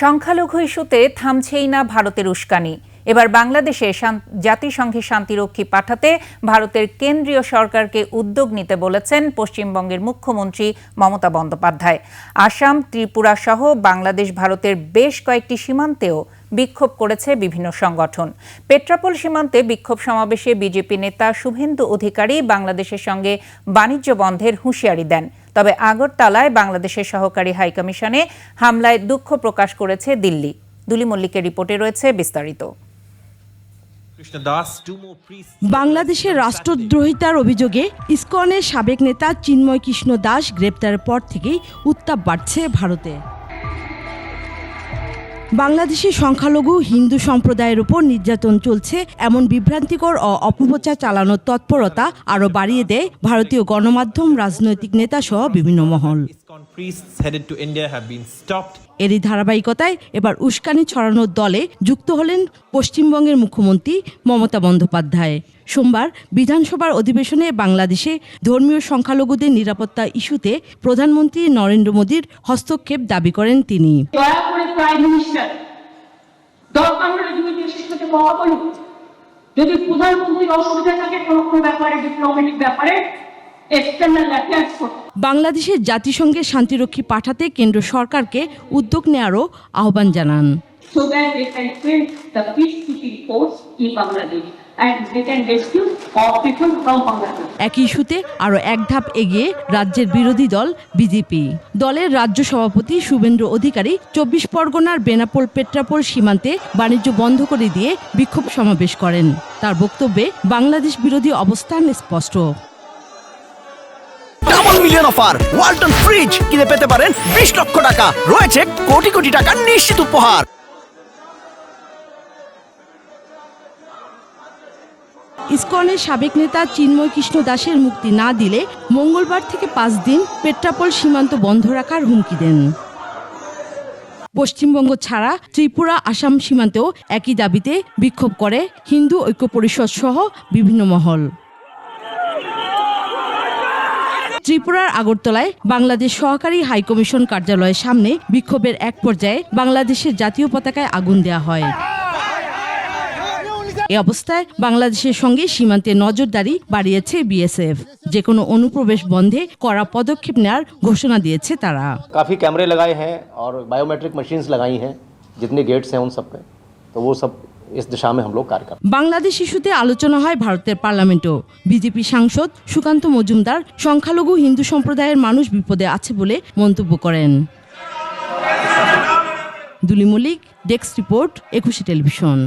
সংখ্যালঘু ইস্যুতে থামছেই না ভারতের উস্কানি। এবার বাংলাদেশে জাতিসংঘে শান্তিরক্ষী পাঠাতে ভারতের কেন্দ্রীয় সরকারকে উদ্যোগ নিতে বলেছেন পশ্চিমবঙ্গের মুখ্যমন্ত্রী মমতা বন্দ্যোপাধ্যায়। আসাম, ত্রিপুরা সহ বাংলাদেশ ভারতের বেশ কয়েকটি সীমান্তেও বিক্ষোভ করেছে বিভিন্ন সংগঠন। পেট্রাপোল সীমান্তে বিক্ষোভ সমাবেশে বিজেপি নেতা শুভেন্দু অধিকারী বাংলাদেশের সঙ্গে বাণিজ্য বন্ধের হুঁশিয়ারি দেন। তবে আগরতলায় বাংলাদেশের সহকারী হাইকমিশনে হামলায় দুঃখ প্রকাশ করেছে দিল্লি। দুলি মল্লিকের রিপোর্টে রয়েছে বিস্তারিত. বাংলাদেশের রাষ্ট্রদ্রোহিতার অভিযোগে ইসকনের সাবেক নেতা চিন্ময় কৃষ্ণ দাস গ্রেপ্তারের পর থেকেই উত্তাপ বাড়ছে ভারতে। বাংলাদেশের সংখ্যালঘু হিন্দু সম্প্রদায়ের উপর নির্যাতন চলছে, এমন বিভ্রান্তিকর ও অপপ্রচার চালানোর তৎপরতা আরও বাড়িয়ে দেয় ভারতীয় গণমাধ্যম, রাজনৈতিক নেতাসহ বিভিন্ন মহল। ISKCON priests headed to India have been stopped. এরই ধারাবাহিকতায় এবার উস্কানি ছড়ানোর দলে যুক্ত হলেন পশ্চিমবঙ্গের মুখ্যমন্ত্রী মমতা বন্দ্যোপাধ্যায়। সোমবার বিধানসভার অধিবেশনে বাংলাদেশে ধর্মীয় সংখ্যালঘুদের নিরাপত্তা ইস্যুতে প্রধানমন্ত্রী নরেন্দ্র মোদীর হস্তক্ষেপ দাবি করেন তিনি। যদি প্রধানমন্ত্রীর অসুবিধা থাকে কোনো কোনো ব্যাপারে ডিপ্লোম্যাটিক ব্যাপারে বাংলাদেশের জাতিসংঘের শান্তিরক্ষী পাঠাতে কেন্দ্র সরকারকে উদ্যোগ নেয়ারও আহ্বান জানান। So that they can build the peacekeeping force in Bangladesh and they can rescue all people from Bangladesh. এক ইস্যুতে আরও এক ধাপ এগিয়ে রাজ্যের বিরোধী দল বিজেপি। দলের রাজ্য সভাপতি শুভেন্দ্র অধিকারী চব্বিশ পরগনার বেনাপোল পেট্রাপোল সীমান্তে বাণিজ্য বন্ধ করে দিয়ে বিক্ষোভ সমাবেশ করেন। তার বক্তব্যে বাংলাদেশ বিরোধী অবস্থান স্পষ্ট। মিলিয়ন অফার ওয়ালটন ফ্রিজ কিনে পেতে পারেন বিশ লক্ষ টাকা। রয়েছে কোটি কোটি টাকার নিশ্চিত উপহার। ইসকনের সাবেক নেতা চিন্ময় কৃষ্ণ দাসের মুক্তি না দিলে মঙ্গলবার থেকে পাঁচ দিন পেট্রাপোল সীমান্ত বন্ধ রাখার হুমকি দেন। পশ্চিমবঙ্গ ছাড়া ত্রিপুরা, আসাম সীমান্তেও একই দাবিতে বিক্ষোভ করে হিন্দু ঐক্য পরিষদ সহ বিভিন্ন মহল। ত্রিপুরার আগরতলায় বাংলাদেশ সহকারী হাইকমিশন কার্যালয়ের সামনে বিক্ষোভের এক পর্যায়ে বাংলাদেশের জাতীয় পতাকায় আগুন দেওয়া হয় এ অবস্থায় বাংলাদেশের সঙ্গে সীমান্তে নজরদারি বাড়িয়েছে বিএসএফ যে কোনো অনুপ্রবেশ বন্ধে কড়া পদক্ষেপ নেওয়ার ঘোষণা দিয়েছে তারা काफ़ी कैमरे लगाए हैं और बायोमेट्रिक मशीन्स लगाई हैं जितने गेट्स हैं उन सब पे तो वो सब इस दिशा में हम लोग कार्य कर रहे हैं। বাংলাদেশ ইস্যুতে আলোচনা হয় ভারতের পার্লামেন্টেও বিজেপি সাংসদ সুকান্ত মজুমদার সংখ্যালঘু হিন্দু সম্প্রদায়ের মানুষ বিপদে আছে বলে মন্তব্য করেন Duli Mallick desk report Ekushey television